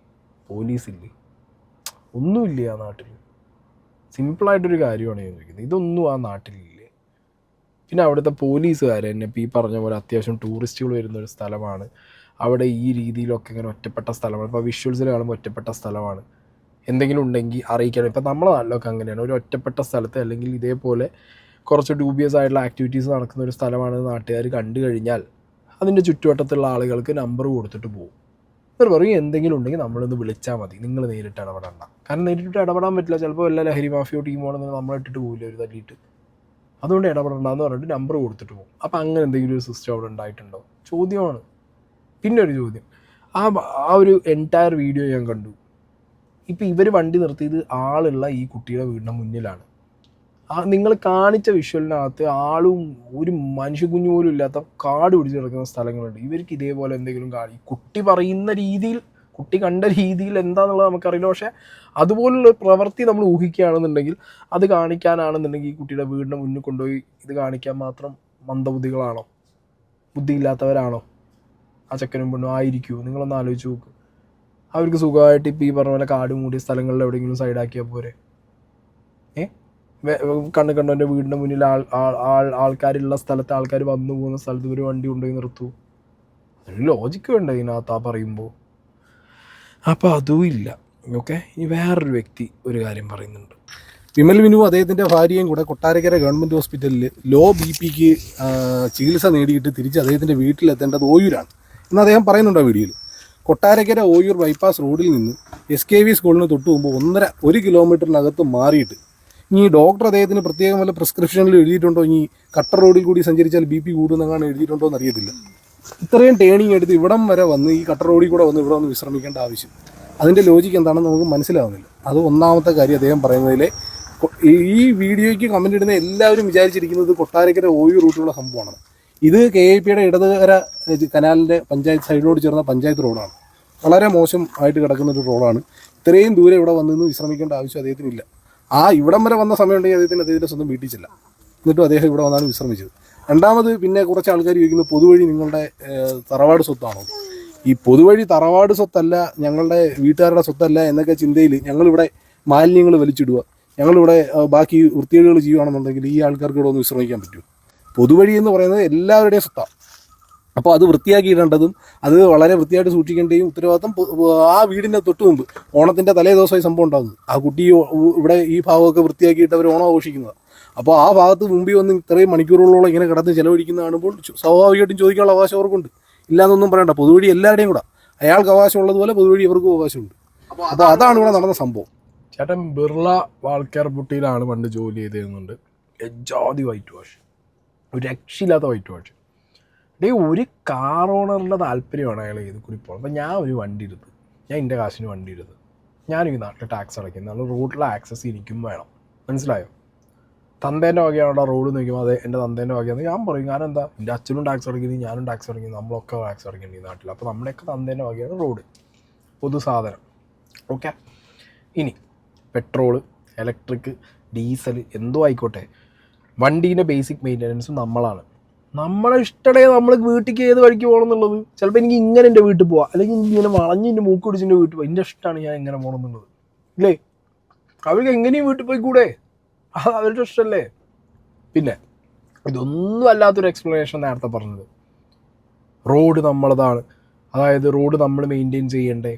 പോലീസില്ലേ? ഒന്നുമില്ല ആ നാട്ടിൽ? സിമ്പിളായിട്ടൊരു കാര്യമാണ് ഞാൻ ചോദിക്കുന്നത്. ഇതൊന്നും ആ നാട്ടിലില്ലേ? പിന്നെ അവിടുത്തെ പോലീസുകാർ തന്നെ ഇപ്പോൾ ഈ പറഞ്ഞ പോലെ അത്യാവശ്യം ടൂറിസ്റ്റുകൾ വരുന്ന ഒരു സ്ഥലമാണ്. അവിടെ ഈ രീതിയിലൊക്കെ ഇങ്ങനെ ഒറ്റപ്പെട്ട സ്ഥലമാണ്. ഇപ്പോൾ വിഷ്വൽസിൽ കാണുമ്പോൾ ഒറ്റപ്പെട്ട സ്ഥലമാണ്. എന്തെങ്കിലും ഉണ്ടെങ്കിൽ അറിയിക്കണം. ഇപ്പം നമ്മളെ നാട്ടിലൊക്കെ അങ്ങനെയാണ്. ഒരു ഒറ്റപ്പെട്ട സ്ഥലത്ത് അല്ലെങ്കിൽ ഇതേപോലെ കുറച്ച് ഡൂബിയസ് ആയിട്ടുള്ള ആക്ടിവിറ്റീസ് നടക്കുന്ന ഒരു സ്ഥലമാണെന്ന് നാട്ടുകാർ കണ്ടു കഴിഞ്ഞാൽ അതിന്റെ ചുറ്റുവട്ടത്തുള്ള ആളുകൾക്ക് നമ്പർ കൊടുത്തിട്ട് പോകും എന്നിട്ട് പറയും എന്തെങ്കിലും ഉണ്ടെങ്കിൽ നമ്മളൊന്ന് വിളിച്ചാൽ മതി. നിങ്ങൾ നേരിട്ട് ഇടപെടണ്ട. കാരണം നേരിട്ട് ഇടപെടാൻ പറ്റില്ല. ചിലപ്പോൾ എല്ലാ ലഹരി മാഫിയോ ടീമാണെന്ന് നമ്മളിട്ടിട്ട് പോകില്ല ഒരു തല്ലിയിട്ട്. അതുകൊണ്ട് ഇടപെടണ്ടെന്ന് പറഞ്ഞിട്ട് നമ്പർ കൊടുത്തിട്ട് പോകും അപ്പോൾ അങ്ങനെ എന്തെങ്കിലും ഒരു സിസ്റ്റം അവിടെ ഉണ്ടായിട്ടുണ്ടോ? ചോദ്യമാണ്. പിന്നെ ഒരു ചോദ്യം. ആ ആ ഒരു എന്റയർ വീഡിയോ ഞാൻ കണ്ടു. ഇപ്പം ഇവർ വണ്ടി നിർത്തിയത് ആളുള്ള ഈ കുട്ടിയുടെ വീടിന്റെ മുന്നിലാണ്. ആ നിങ്ങൾ കാണിച്ച വിഷ്വലിനകത്ത് ആളും ഒരു മനുഷ്യ കുഞ്ഞു പോലും ഇല്ലാത്ത കാട് പിടിച്ച് കിടക്കുന്ന സ്ഥലങ്ങളുണ്ട്. ഇവർക്ക് ഇതേപോലെ എന്തെങ്കിലും കാണി കുട്ടി പറയുന്ന രീതിയിൽ കുട്ടി കണ്ട രീതിയിൽ എന്താണെന്നുള്ളത് നമുക്കറിയില്ല. പക്ഷേ അതുപോലുള്ള പ്രവൃത്തി നമ്മൾ ഊഹിക്കുകയാണെന്നുണ്ടെങ്കിൽ അത് കാണിക്കാനാണെന്നുണ്ടെങ്കിൽ ഈ കുട്ടിയുടെ വീടിന്റെ മുന്നിൽ കൊണ്ടുപോയി ഇത് കാണിക്കാൻ മാത്രം മന്ദബുദ്ധികളാണോ? ബുദ്ധിയില്ലാത്തവരാണോ? ആ ചക്കനും പെണ്ണും ആയിരിക്കുമോ നിങ്ങളൊന്ന് ആലോചിച്ച് നോക്ക്. അവർക്ക് സുഖമായിട്ട് ഇപ്പോൾ ഈ പറഞ്ഞ പോലെ കാട് മൂടിയ സ്ഥലങ്ങളിൽ എവിടെയെങ്കിലും സൈഡാക്കിയാൽ പോരെ? ഏ? കണ്ണ് കണ്ടവന്റെ വീടിന്റെ മുന്നിൽ ആൾ ആൾ- ആൾ ആൾക്കാരുള്ള സ്ഥലത്ത് ആൾക്കാർ വന്നു പോകുന്ന സ്ഥലത്ത് ഒരു വണ്ടി കൊണ്ടുപോയി നിർത്തു. അതിന് ലോജിക്ക് വേണ്ട ഇതിനകത്ത് ആ പറയുമ്പോൾ? അപ്പോൾ അതും ഇല്ല. ഓക്കെ? ഇനി വേറൊരു വ്യക്തി ഒരു കാര്യം പറയുന്നുണ്ട്. വിമൽ വിനു അദ്ദേഹത്തിന്റെ ഭാര്യയും കൂടെ കൊട്ടാരക്കര ഗവൺമെന്റ് ഹോസ്പിറ്റലിൽ ലോ ബി പിക്ക് ചികിത്സ നേടിയിട്ട് തിരിച്ച് അദ്ദേഹത്തിന്റെ വീട്ടിലെത്തേണ്ടത് ഓയൂരാണ്. എന്ന് അദ്ദേഹം പറയുന്നുണ്ടോ വീഡിയോയിൽ? കൊട്ടാരക്കര ഓയൂർ ബൈപ്പാസ് റോഡിൽ നിന്ന് എസ് കെ വി സ്കൂളിന് തൊട്ട് മുമ്പ് ഒന്നര ഒരു കിലോമീറ്ററിനകത്ത് മാറിയിട്ട്. ഇനി ഡോക്ടർ അദ്ദേഹത്തിന് പ്രത്യേകം വല്ല പ്രിസ്ക്രിപ്ഷനിൽ എഴുതിയിട്ടുണ്ടോ? ഇനി കട്ടർ റോഡിൽ കൂടി സഞ്ചരിച്ചാൽ ബി പി കൂടുന്നെങ്ങാണ് എഴുതിയിട്ടുണ്ടോ എന്ന് അറിയത്തില്ല ഇത്രയും ടേണിങ് എടുത്ത് ഇവിടം വരെ വന്ന് ഈ കട്ടർ റോഡിൽ കൂടെ വന്ന് ഇവിടെ വന്ന് വിശ്രമിക്കേണ്ട ആവശ്യം. അതിന്റെ ലോജിക്ക് എന്താണെന്ന് നമുക്ക് മനസ്സിലാവുന്നില്ല. അത് ഒന്നാമത്തെ കാര്യം അദ്ദേഹം പറയുന്നതിലെ ഈ വീഡിയോയ്ക്ക് കമന്റ് ഇടുന്ന എല്ലാവരും വിചാരിച്ചിരിക്കുന്നത് കൊട്ടാരക്കര ഓയു റൂട്ടിലുള്ള സംഭവമാണ്. ഇത് കെ ഐ പിയുടെ ഇടതുകര കനാലിന്റെ പഞ്ചായത്ത് സൈഡിനോട് ചേർന്ന പഞ്ചായത്ത് റോഡാണ്. വളരെ മോശം ആയിട്ട് കിടക്കുന്ന ഒരു റോഡാണ്. ഇത്രയും ദൂരെ ഇവിടെ വന്ന് വിശ്രമിക്കേണ്ട ആവശ്യം അദ്ദേഹത്തിനില്ല. ആ ഇവിടം വരെ വന്ന സമയം ഉണ്ടെങ്കിൽ അദ്ദേഹത്തിന് അദ്ദേഹത്തിന്റെ സ്വന്തം വീട്ടിൽ എന്നിട്ടും അദ്ദേഹം ഇവിടെ വന്നാണ് വിശ്രമിച്ചത്. രണ്ടാമത് പിന്നെ കുറച്ച് ആൾക്കാർ ചോദിക്കുന്നത് പൊതുവഴി നിങ്ങളുടെ തറവാട് സ്വത്താണോ? ഈ പൊതുവഴി തറവാട് സ്വത്തല്ല ഞങ്ങളുടെ വീട്ടുകാരുടെ സ്വത്തല്ല എന്നൊക്കെ ചിന്തയിൽ ഞങ്ങളിവിടെ മാലിന്യങ്ങൾ വലിച്ചിടുക. ഞങ്ങളിവിടെ ബാക്കി വൃത്തികേടുകൾ ചെയ്യുകയാണെന്നുണ്ടെങ്കിൽ ഈ ആൾക്കാർക്ക് ഇവിടെ ഒന്ന് വിശ്രമിക്കാൻ പറ്റുമോ? പൊതുവഴി എന്ന് പറയുന്നത് എല്ലാവരുടെയും സ്വത്താണ് അപ്പോൾ അത് വൃത്തിയാക്കിയിടേണ്ടതും അത് വളരെ വൃത്തിയായിട്ട് സൂക്ഷിക്കേണ്ടതും ഉത്തരവാദിത്തം ആ വീടിന്റെ തൊട്ട് മുമ്പ് ഓണത്തിന്റെ തലേ ദിവസമായി സംഭവം ഉണ്ടാകുന്നത് ആ കുട്ടി ഇവിടെ ഈ ഭാഗമൊക്കെ വൃത്തിയാക്കിയിട്ട് അവർ ഓണം ആഘോഷിക്കുന്നത് അപ്പോൾ ആ ഭാഗത്ത് മുമ്പിൽ വന്ന് ഇത്രയും മണിക്കൂറുകളോളം ഇങ്ങനെ കിടന്ന് ചിലവഴിക്കുന്ന കാണുമ്പോൾ സ്വാഭാവികമായിട്ടും ചോദിക്കാനുള്ള അവകാശം അവർക്കുണ്ട്. ഇല്ലാന്നൊന്നും പറയണ്ട പൊതുവഴി എല്ലാവരുടെയും കൂടെ. അയാൾക്ക് അവകാശമുള്ളതുപോലെ പൊതുവഴി ഇവർക്കും അവകാശമുണ്ട്. അപ്പോൾ അതാണ് ഇവിടെ നടന്ന സംഭവം. ചേട്ടൻ ബിർള വാൾക്കാർ പുട്ടിയിലാണ് പണ്ട് ജോലി ചെയ്തിരുന്നുണ്ട് എജാതി വൈറ്റ് വാഷ്. ഒരു രക്ഷയില്ലാത്ത വൈറ്റ് വാഷ് ഡേ ഒരു കാർ ഓണറിന്റെ താല്പര്യമാണ് അയാൾ ചെയ്ത് കൂടി പോകുന്നത് അപ്പം ഞാൻ ഒരു വണ്ടി എടുത്ത് ഞാൻ എന്റെ കാശിന് വണ്ടി എടുത്ത് ഞാനും ഈ നാട്ടിൽ ടാക്സ് അടയ്ക്കുന്നത്. നല്ല റോഡിലെ ആക്സസ് എനിക്കും വേണം. മനസ്സിലായോ? തന്തേന്റെ വകയാണോ റോഡ് നോക്കുമ്പോൾ അതെ എന്റെ തന്തേന്റെ വകയാണ്. ഞാൻ പറയും കാരണം എന്താ? എന്റെ അച്ഛനും ടാക്സ് അടയ്ക്കുന്നത് ഞാനും ടാക്സ് അടയ്ക്കുന്നത് നമ്മളൊക്കെ ടാക്സ് അടയ്ക്കുന്നത് ഈ നാട്ടിൽ. അപ്പോൾ നമ്മുടെയൊക്കെ തന്തേന്റെ വകയാണ് റോഡ്. പൊതു സാധനം ഓക്കെ ഇനി പെട്രോൾ ഇലക്ട്രിക് ഡീസൽ എന്തോ ആയിക്കോട്ടെ. വണ്ടീന്റെ ബേസിക് മെയിന്റനൻസും നമ്മളാണ്. നമ്മളെ ഇഷ്ടടേ നമ്മൾ വീട്ടിലേക്ക് ഏത് വഴിക്ക് പോകണം എന്നുള്ളത്? ചിലപ്പോൾ എനിക്ക് ഇങ്ങനെ എന്റെ വീട്ടിൽ പോവാം. അല്ലെങ്കിൽ ഇങ്ങനെ വളഞ്ഞ് എന്റെ മൂക്ക് പിടിച്ച് എന്റെ വീട്ടിൽ പോകാം എന്റെ ഇഷ്ടമാണ് ഞാൻ എങ്ങനെ പോകണം എന്നുള്ളത്. ഇല്ലേ? അവർക്ക് എങ്ങനെയും വീട്ടിൽ പോയി കൂടെ അത് അവരുടെ ഇഷ്ടമല്ലേ പിന്നെ ഇതൊന്നും അല്ലാത്തൊരു എക്സ്പ്ലനേഷൻ നേരത്തെ പറഞ്ഞത്. റോഡ് നമ്മളതാണ്. അതായത് റോഡ് നമ്മൾ മെയിന്റെയിൻ ചെയ്യണ്ടേ?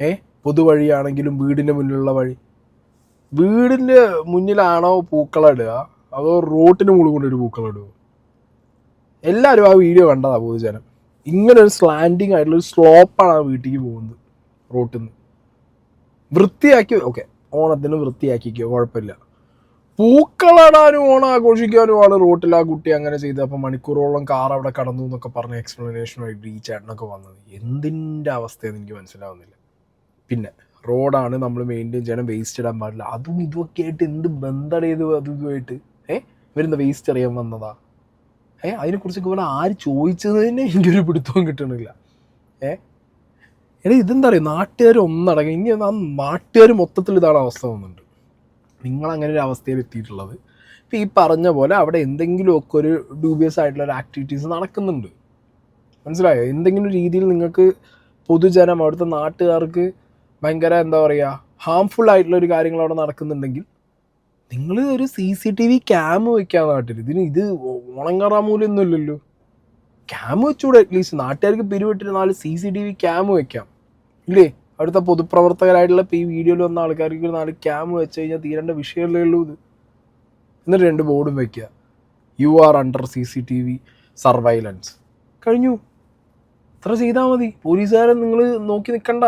ഏ? പൊതുവഴിയാണെങ്കിലും വീടിന്റെ മുന്നിലുള്ള വഴി. വീടിന്റെ മുന്നിലാണോ പൂക്കളം ഇടുക? അതോ റോട്ടിന് മുകളിൽ കൊണ്ടൊരു പൂക്കളം ഇടുക എല്ലാവരും ആ വീഡിയോ കണ്ടതാ പൊതുജനം. ഇങ്ങനെ ഒരു സ്ലാൻഡിങ് ആയിട്ടുള്ള ഒരു സ്ലോപ്പാണ് ആ വീട്ടിലേക്ക് പോകുന്നത് റോട്ടിൽ നിന്ന് വൃത്തിയാക്കി ഓക്കെ ഓണത്തിന് വൃത്തിയാക്കിക്കോ കുഴപ്പമില്ല. പൂക്കളടാനും ഓണം ആഘോഷിക്കാനും ആൾ റോട്ടിൽ ആ കുട്ടി അങ്ങനെ ചെയ്ത് അപ്പം മണിക്കൂറോളം കാർ അവിടെ കടന്നു എന്നൊക്കെ പറഞ്ഞ എക്സ്പ്ലനേഷനുമായിട്ട് ഈ ചേട്ടനൊക്കെ വന്നത്. എന്തിന്റെ അവസ്ഥയെന്ന് എനിക്ക് മനസ്സിലാവുന്നില്ല. പിന്നെ റോഡാണ് നമ്മൾ മെയിന്റെയിൻ ചെയ്യണം വേസ്റ്റ് ഇടാൻ പാടില്ല. അതും ഇതൊക്കെ ആയിട്ട് എന്ത് ബന്ധം ചെയ്തു അതും ഇതുമായിട്ട് ഏ? ഇവരെന്താ വേസ്റ്റ് അറിയാൻ വന്നതാ. ഏ? അതിനെക്കുറിച്ചൊക്കെ ഇവിടെ ആര് ചോദിച്ചത് തന്നെ എനിക്കൊരു പിടുത്തവും കിട്ടണില്ല. ഏ? എടാ ഇതെന്താ പറയുക നാട്ടുകാർ ഒന്നടങ്ങി ഇനി ആ നാട്ടുകാർ മൊത്തത്തിൽ ഇതാണ് അവസ്ഥ വന്നിട്ടുണ്ട് നിങ്ങൾ അങ്ങനെ ഒരു അവസ്ഥയിൽ എത്തിയിട്ടുള്ളത്. ഇപ്പം ഈ പറഞ്ഞ പോലെ അവിടെ എന്തെങ്കിലുമൊക്കെ ഒരു ഡ്യൂബിയസ് ആയിട്ടുള്ള ഒരു ആക്ടിവിറ്റീസ് നടക്കുന്നുണ്ട്. മനസ്സിലായോ? എന്തെങ്കിലും രീതിയിൽ നിങ്ങൾക്ക് പൊതുജനം അവിടുത്തെ നാട്ടുകാർക്ക് ഭയങ്കര എന്താ പറയുക ഹാംഫുൾ ആയിട്ടുള്ള ഒരു കാര്യങ്ങൾ അവിടെ നടക്കുന്നുണ്ടെങ്കിൽ നിങ്ങൾ ഒരു C C T V cam വെക്കാൻ നാട്ടിൽ ഇതിന് ഇത് ഉണങ്ങറാമൂലൊന്നും ഇല്ലല്ലോ. ക്യാം വെച്ചുകൂടെ അറ്റ്ലീസ്റ്റ് നാട്ടുകാർക്ക് പിരിവിട്ടിട്ട് നാല് C C T V cam വെക്കാം. ഇല്ലേ? അവിടുത്തെ പൊതുപ്രവർത്തകരായിട്ടുള്ള ഈ വീഡിയോയിൽ വന്ന ആൾക്കാർക്ക് നാല് ക്യാം വെച്ച് കഴിഞ്ഞാൽ തീരേണ്ട വിഷയമല്ലേ ഉള്ളൂ ഇത്. എന്നിട്ട് രണ്ട് ബോർഡും വെക്കുക you are under C C T V surveillance കഴിഞ്ഞു. ഇത്ര ചെയ്താൽ മതി. പോലീസുകാരെ നിങ്ങൾ നോക്കി നിൽക്കണ്ട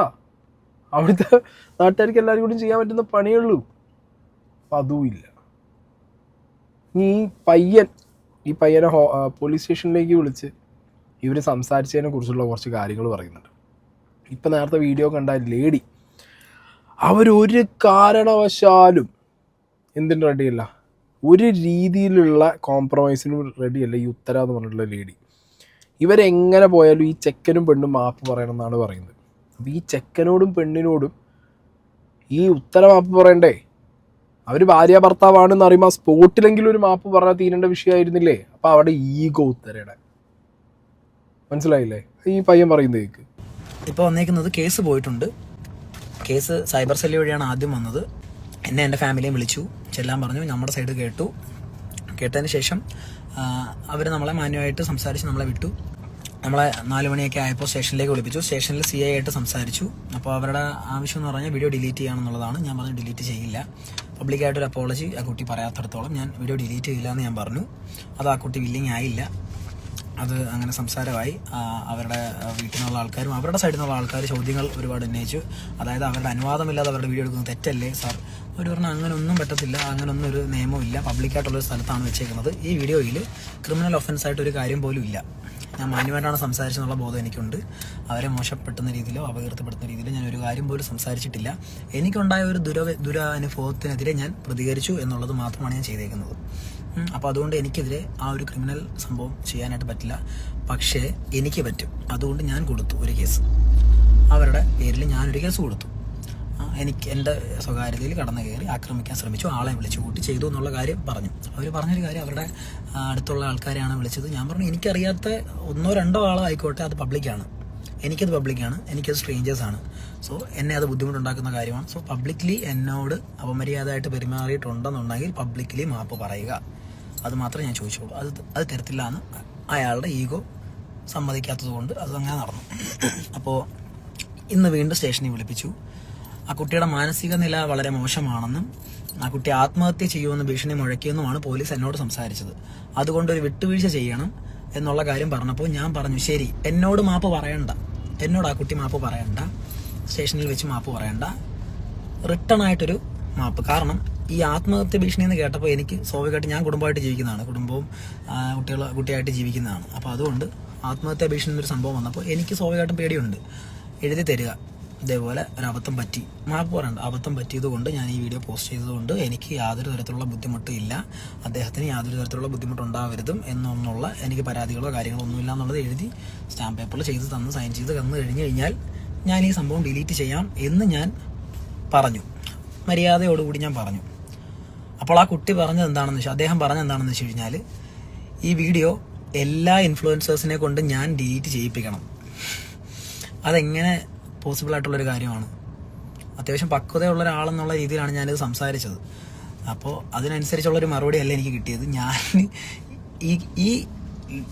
അവിടുത്തെ നാട്ടുകാർക്ക് എല്ലാവരും കൂടി ചെയ്യാൻ പറ്റുന്ന പണിയേ ഉള്ളൂ. അപ്പം അതും ഇല്ല ഈ പയ്യൻ ഈ പയ്യനെ പോലീസ് സ്റ്റേഷനിലേക്ക് വിളിച്ച് ഇവർ സംസാരിച്ചതിനെ കുറിച്ചുള്ള കുറച്ച് കാര്യങ്ങൾ പറയുന്നുണ്ട്. ഇപ്പം നേരത്തെ വീഡിയോ കണ്ട ലേഡി അവരൊരു കാരണവശാലും എന്തിനും റെഡിയല്ല ഒരു രീതിയിലുള്ള കോംപ്രമൈസിനും റെഡിയല്ല ഈ ഉത്തര എന്ന് പറഞ്ഞിട്ടുള്ള ലേഡി ഇവരെങ്ങനെ പോയാലും ഈ ചെക്കനും പെണ്ണും മാപ്പ് പറയണമെന്നാണ് പറയുന്നത്. അപ്പോൾ ഈ ചെക്കനോടും പെണ്ണിനോടും ഈ ഉത്തര മാപ്പ് പറയണ്ടേ? അവർ ഭാര്യ ഭർത്താവാണെന്ന് അറിയുമ്പോൾ സ്പോട്ടിലെങ്കിലും ഒരു മാപ്പ് പറഞ്ഞാൽ തീരേണ്ട വിഷയമായിരുന്നില്ലേ? അപ്പോൾ അവിടെ ഈഗോ ഉത്തരയുടെ മനസ്സിലായില്ലേ? ഈ പയ്യൻ പറയുന്നത് ഇപ്പോൾ വന്നേക്കുന്നത് കേസ് പോയിട്ടുണ്ട്. കേസ് സൈബർ സെല്ലി വഴിയാണ് ആദ്യം വന്നത്. എന്നെ എന്റെ ഫാമിലിയും വിളിച്ചു. ചെല്ലാൻ പറഞ്ഞു. നമ്മുടെ സൈഡ് കേട്ടു. കേട്ടതിന് ശേഷം അവർ നമ്മളെ മാന്യമായിട്ട് സംസാരിച്ച് നമ്മളെ വിട്ടു. നമ്മളെ നാല് മണിയൊക്കെ ആയപ്പോൾ സ്റ്റേഷനിലേക്ക് വിളിപ്പിച്ചു. സ്റ്റേഷനിൽ സി ഐ ആയിട്ട് സംസാരിച്ചു. അപ്പോൾ അവരുടെ ആവശ്യം എന്ന് പറഞ്ഞാൽ വീഡിയോ ഡിലീറ്റ് ചെയ്യാമെന്നുള്ളതാണ് ഞാൻ പറഞ്ഞു ഡിലീറ്റ് ചെയ്യില്ല. പബ്ലിക്കായിട്ടൊരു അപ്പോളജി ആ കുട്ടി പറയാത്തടത്തോളം ഞാൻ വീഡിയോ ഡിലീറ്റ് ചെയ്യില്ല എന്ന് ഞാൻ പറഞ്ഞു. അത് ആ കുട്ടി വില്ലിങ് ആയില്ല. അത് അങ്ങനെ സംസാരമായി. അവരുടെ വീട്ടിൽ നിന്നുള്ള ആൾക്കാരും അവരുടെ സൈഡിൽ നിന്നുള്ള ആൾക്കാർ ചോദ്യങ്ങൾ ഒരുപാട് ഉന്നയിച്ചു. അതായത് അവരുടെ അനുവാദമില്ലാതെ അവരുടെ വീഡിയോ എടുക്കുന്നത് തെറ്റല്ലേ സാർ? അവർ പറഞ്ഞു അങ്ങനെ ഒന്നും പറ്റത്തില്ല. അങ്ങനെ ഒന്നും ഒരു നിയമവും ഇല്ല പബ്ലിക്കായിട്ടുള്ള ഒരു സ്ഥലത്താണ് വെച്ചേക്കുന്നത്. ഈ വീഡിയോയിൽ ക്രിമിനൽ ഒഫൻസ് ആയിട്ട് ഒരു കാര്യം പോലും ഇല്ല. ഞാൻ മാന്യമായിട്ടാണ് സംസാരിച്ചെന്നുള്ള ബോധം എനിക്കുണ്ട്. അവരെ മോശപ്പെടുത്തുന്ന രീതിയിലോ അപകീർത്തിപ്പെടുത്തുന്ന രീതിയിലോ ഞാൻ ഒരു കാര്യം പോലും സംസാരിച്ചിട്ടില്ല. എനിക്കുണ്ടായ ഒരു ദുര ദുരാനുഭവത്തിനെതിരെ ഞാൻ പ്രതികരിച്ചു എന്നുള്ളത് മാത്രമാണ് ഞാൻ ചെയ്തേക്കുന്നത്. അപ്പോൾ അതുകൊണ്ട് എനിക്കെതിരെ ആ ഒരു ക്രിമിനൽ സംഭവം ചെയ്യാനായിട്ട് പറ്റില്ല. പക്ഷേ എനിക്ക് പറ്റും. അതുകൊണ്ട് ഞാൻ കൊടുത്തു ഒരു കേസ്. അവരുടെ പേരിൽ ഞാനൊരു കേസ് കൊടുത്തു. എനിക്ക് എന്റെ സ്വകാര്യതയിൽ കടന്നു കയറി ആക്രമിക്കാൻ ശ്രമിച്ചു ആളെ വിളിച്ചു കൂട്ടി ചെയ്തു എന്നുള്ള കാര്യം പറഞ്ഞു. അവർ പറഞ്ഞൊരു കാര്യം അവരുടെ അടുത്തുള്ള ആൾക്കാരെയാണ് വിളിച്ചത്. ഞാൻ പറഞ്ഞു എനിക്കറിയാത്ത ഒന്നോ രണ്ടോ ആളോ ആയിക്കോട്ടെ അത് പബ്ലിക്കാണ് എനിക്കത് പബ്ലിക്കാണ് എനിക്കത് സ്ട്രേഞ്ചേഴ്സ് ആണ്. സോ എന്നെ അത് ബുദ്ധിമുട്ടുണ്ടാക്കുന്ന കാര്യമാണ്. സോ പബ്ലിക്കലി എന്നോട് അപമര്യാദയായിട്ട് പെരുമാറിയിട്ടുണ്ടെന്നുണ്ടെങ്കിൽ പബ്ലിക്കലി മാപ്പ് പറയുക. അത് മാത്രമേ ഞാൻ ചോദിച്ചുള്ളൂ. അത് അത് തരത്തില്ല എന്ന് അയാളുടെ ഈഗോ സമ്മതിക്കാത്തത് കൊണ്ട് അത് അങ്ങനെ നടന്നു. അപ്പോൾ ഇന്ന് വീണ്ടും സ്റ്റേഷനിൽ വിളിപ്പിച്ചു. ആ കുട്ടിയുടെ മാനസിക നില വളരെ മോശമാണെന്നും ആ കുട്ടി ആത്മഹത്യ ചെയ്യുമെന്ന് ഭീഷണി മുഴക്കിയെന്നുമാണ് പോലീസ് എന്നോട് സംസാരിച്ചത്. അതുകൊണ്ട് ഒരു വിട്ടുവീഴ്ച ചെയ്യണം എന്നുള്ള കാര്യം പറഞ്ഞപ്പോൾ ഞാൻ പറഞ്ഞു ശരി എന്നോട് മാപ്പ് പറയണ്ട. എന്നോട് ആ കുട്ടി മാപ്പ് പറയണ്ട. സ്റ്റേഷനിൽ വെച്ച് മാപ്പ് പറയണ്ട. റിട്ടേൺ ആയിട്ടൊരു മാപ്പ്. കാരണം ഈ ആത്മഹത്യ ഭീഷണി എന്ന് കേട്ടപ്പോൾ എനിക്ക് സ്വാഭാവികമായിട്ട് ഞാൻ കുടുംബമായിട്ട് ജീവിക്കുന്നതാണ്. കുടുംബവും കുട്ടികൾ കുട്ടിയായിട്ട് ജീവിക്കുന്നതാണ്. അപ്പോൾ അതുകൊണ്ട് ആത്മഹത്യ ഭീഷണി എന്നൊരു സംഭവം വന്നപ്പോൾ എനിക്ക് സ്വാഭാവികമായിട്ടും പേടിയുണ്ട്. എഴുതി തരിക. ഇതേപോലെ ഒരു അബദ്ധം പറ്റി. മാപ്പ് പറയണ്ട അബദ്ധം പറ്റിയത് കൊണ്ട് ഞാൻ ഈ വീഡിയോ പോസ്റ്റ് ചെയ്തതുകൊണ്ട് എനിക്ക് യാതൊരു തരത്തിലുള്ള ബുദ്ധിമുട്ടും ഇല്ല. അദ്ദേഹത്തിന് യാതൊരു തരത്തിലുള്ള ബുദ്ധിമുട്ടുണ്ടാവരുതും എന്നൊന്നുള്ള എനിക്ക് പരാതികളോ കാര്യങ്ങളോ ഒന്നുമില്ല എന്നുള്ളത് എഴുതി സ്റ്റാമ്പ് പേപ്പറിൽ ചെയ്ത് തന്ന് സൈൻ ചെയ്ത് തന്നു കഴിഞ്ഞ് കഴിഞ്ഞാൽ ഞാൻ ഈ സംഭവം ഡിലീറ്റ് ചെയ്യാം എന്ന് ഞാൻ പറഞ്ഞു. മര്യാദയോടുകൂടി ഞാൻ പറഞ്ഞു. അപ്പോൾ ആ കുട്ടി പറഞ്ഞത് എന്താണെന്ന് വെച്ചാൽ അദ്ദേഹം പറഞ്ഞത് എന്താണെന്ന് വെച്ച് കഴിഞ്ഞാൽ ഈ വീഡിയോ എല്ലാ ഇൻഫ്ലുവൻസേഴ്സിനെ കൊണ്ട് ഞാൻ ഡിലീറ്റ് ചെയ്യിപ്പിക്കണം. അതെങ്ങനെ പോസിബിൾ ആയിട്ടുള്ളൊരു കാര്യമാണ്. അത്യാവശ്യം പക്വതയുള്ള ഒരാളെന്നുള്ള രീതിയിലാണ് ഞാനിത് സംസാരിച്ചത്. അപ്പോൾ അതിനനുസരിച്ചുള്ളൊരു മറുപടി അല്ല എനിക്ക് കിട്ടിയത്. ഞാൻ ഈ ഈ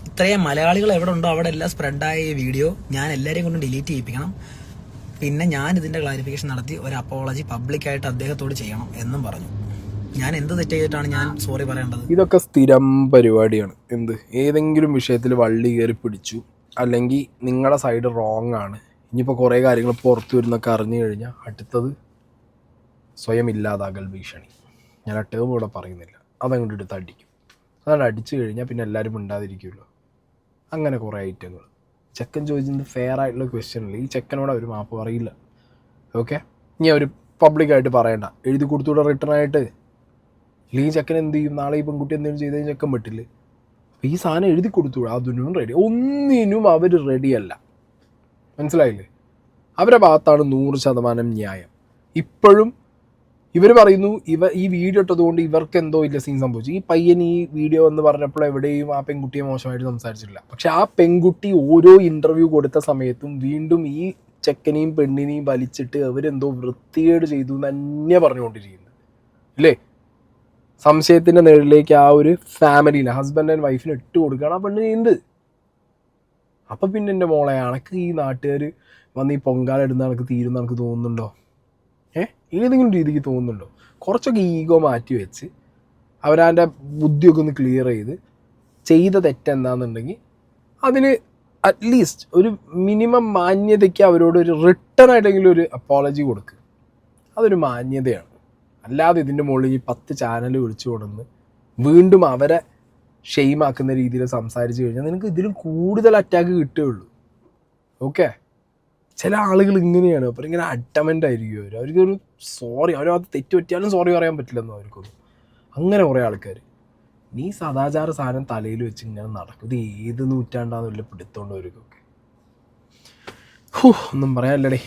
ഇത്രയും മലയാളികൾ എവിടെ ഉണ്ടോ അവിടെ എല്ലാം സ്പ്രെഡായ ഈ വീഡിയോ ഞാൻ എല്ലാവരെയും കൊണ്ട് ഡിലീറ്റ് ചെയ്യിപ്പിക്കണം. പിന്നെ ഞാൻ ഇതിന്റെ ക്ലാരിഫിക്കേഷൻ നടത്തി ഒരു അപ്പോളജി പബ്ലിക്കായിട്ട് അദ്ദേഹത്തോട് ചെയ്യണം എന്നും പറഞ്ഞു. ഞാൻ എന്ത് തെറ്റ് ചെയ്തിട്ടാണ് ഞാൻ സോറി പറയേണ്ടത്? ഇതൊക്കെ സ്ഥിരം പരിപാടിയാണ്. എന്ത്? ഏതെങ്കിലും വിഷയത്തിൽ വള്ളി കയറി പിടിച്ചു. അല്ലെങ്കിൽ നിങ്ങളുടെ സൈഡ് റോങ് ആണ്. ഇനിയിപ്പോൾ കുറേ കാര്യങ്ങൾ പുറത്തു വരുന്നൊക്കെ അറിഞ്ഞു കഴിഞ്ഞാൽ അടുത്തത് സ്വയം ഇല്ലാതാകൽ ഭീഷണി. ഞാൻ ആ ടേം ഇവിടെ പറയുന്നില്ല. അതങ്ങോട്ട് എടുത്ത് അടിക്കും. അതാണ് അടിച്ചു കഴിഞ്ഞാൽ പിന്നെ എല്ലാവരും മിണ്ടാതിരിക്കുമല്ലോ. അങ്ങനെ കുറേ ഐറ്റങ്ങൾ. ചെക്കൻ ചോദിച്ചത് ഫെയർ ആയിട്ടുള്ള ക്വസ്റ്റ്യൻ അല്ല? ഈ ചെക്കനോട് അവർ മാപ്പ് പറയില്ല. ഓക്കെ ഇനി അവർ പബ്ലിക്കായിട്ട് പറയണ്ട. എഴുതി കൊടുത്തുകൂടെ റിട്ടേൺ ആയിട്ട്. ഈ ചെക്കൻ എന്ത് ചെയ്യും? നാളെ ഈ പെൺകുട്ടി എന്തെങ്കിലും ചെയ്ത് കഴിഞ്ഞാൽ ചെക്കൻ പറ്റില്ല? അപ്പോൾ ഈ സാധനം എഴുതി കൊടുത്തുകൂടാ അതിനും റെഡി ഒന്നിനും അവർ റെഡിയല്ല മനസ്സിലായില്ലേ? അവരുടെ ഭാഗത്താണ് നൂറ് ശതമാനം ന്യായം. ഇപ്പോഴും ഇവർ പറയുന്നു ഇവ ഈ വീഡിയോ ഇട്ടതുകൊണ്ട് ഇവർക്ക് എന്തോ ഇല്ല സീൻ സംഭവിച്ചു. ഈ പയ്യൻ ഈ വീഡിയോ എന്ന് പറഞ്ഞപ്പോൾ എവിടെയും ആ പെൺകുട്ടിയെ മോശമായിട്ട് സംസാരിച്ചിട്ടില്ല. പക്ഷെ ആ പെൺകുട്ടി ഓരോ ഇന്റർവ്യൂ കൊടുത്ത സമയത്തും വീണ്ടും ഈ ചെക്കനെയും പെണ്ണിനെയും വലിച്ചിട്ട് അവരെന്തോ വൃത്തികേട് ചെയ്തു എന്ന് തന്നെ പറഞ്ഞുകൊണ്ടിരിക്കുന്നത് അല്ലേ? സംശയത്തിന്റെ നിഴലിലേക്ക് ആ ഒരു ഫാമിലിയിൽ ഹസ്ബൻഡ് ആൻഡ് വൈഫിന് ഇട്ട് കൊടുക്കുകയാണ് ആ പെണ്ണ് ചെയ്യുന്നത് അപ്പൊ പിന്നെ എന്റെ മോളെ അനക്ക് ഈ നാട്ടുകാർ വന്ന് ഈ പൊങ്കാല ഇടുന്ന തീരും തീരുന്ന എനിക്ക് തോന്നുന്നുണ്ടോ? ഏ? ഏതെങ്കിലും രീതിക്ക് തോന്നുന്നുണ്ടോ? കുറച്ചൊക്കെ ഈഗോ മാറ്റി വെച്ച് അവരവന്റെ ബുദ്ധിയൊക്കെ ഒന്ന് ക്ലിയർ ചെയ്ത് ചെയ്ത തെറ്റെന്താണെന്നുണ്ടെങ്കിൽ അതിന് അറ്റ്ലീസ്റ്റ് ഒരു മിനിമം മാന്യതയ്ക്ക് അവരോട് ഒരു റിട്ടേൺ ആയിട്ടെങ്കിലും ഒരു അപ്പോളജി കൊടുക്കുക അതൊരു മാന്യതയാണ്. അല്ലാതെ ഇതിന്റെ മുകളിൽ ഈ പത്ത് ചാനൽ വിളിച്ചു കൊടുന്ന് വീണ്ടും അവരെ ഷെയിമാക്കുന്ന രീതിയിൽ സംസാരിച്ചു കഴിഞ്ഞാൽ നിനക്ക് ഇതിലും കൂടുതൽ അറ്റാക്ക് കിട്ടുകയുള്ളൂ. ഓക്കെ ചില ആളുകൾ ഇങ്ങനെയാണ്. അപ്പോൾ ഇങ്ങനെ അഡമന്റ് ആയിരിക്കും അവർ അവർക്കൊരു സോറി അവരത് തെറ്റ് പറ്റിയാലും സോറി പറയാൻ പറ്റില്ലെന്നോ അവർക്കൊന്നും. അങ്ങനെ കുറേ ആൾക്കാർ നീ സദാചാര സാധനം തലയിൽ വെച്ച് ഇങ്ങനെ നടക്കും. ഇത് ഏത് നൂറ്റാണ്ടാന്നുള്ള പിടുത്തോണ്ട് അവർക്കൊക്കെ. ഒന്നും പറയാനില്ലടേ.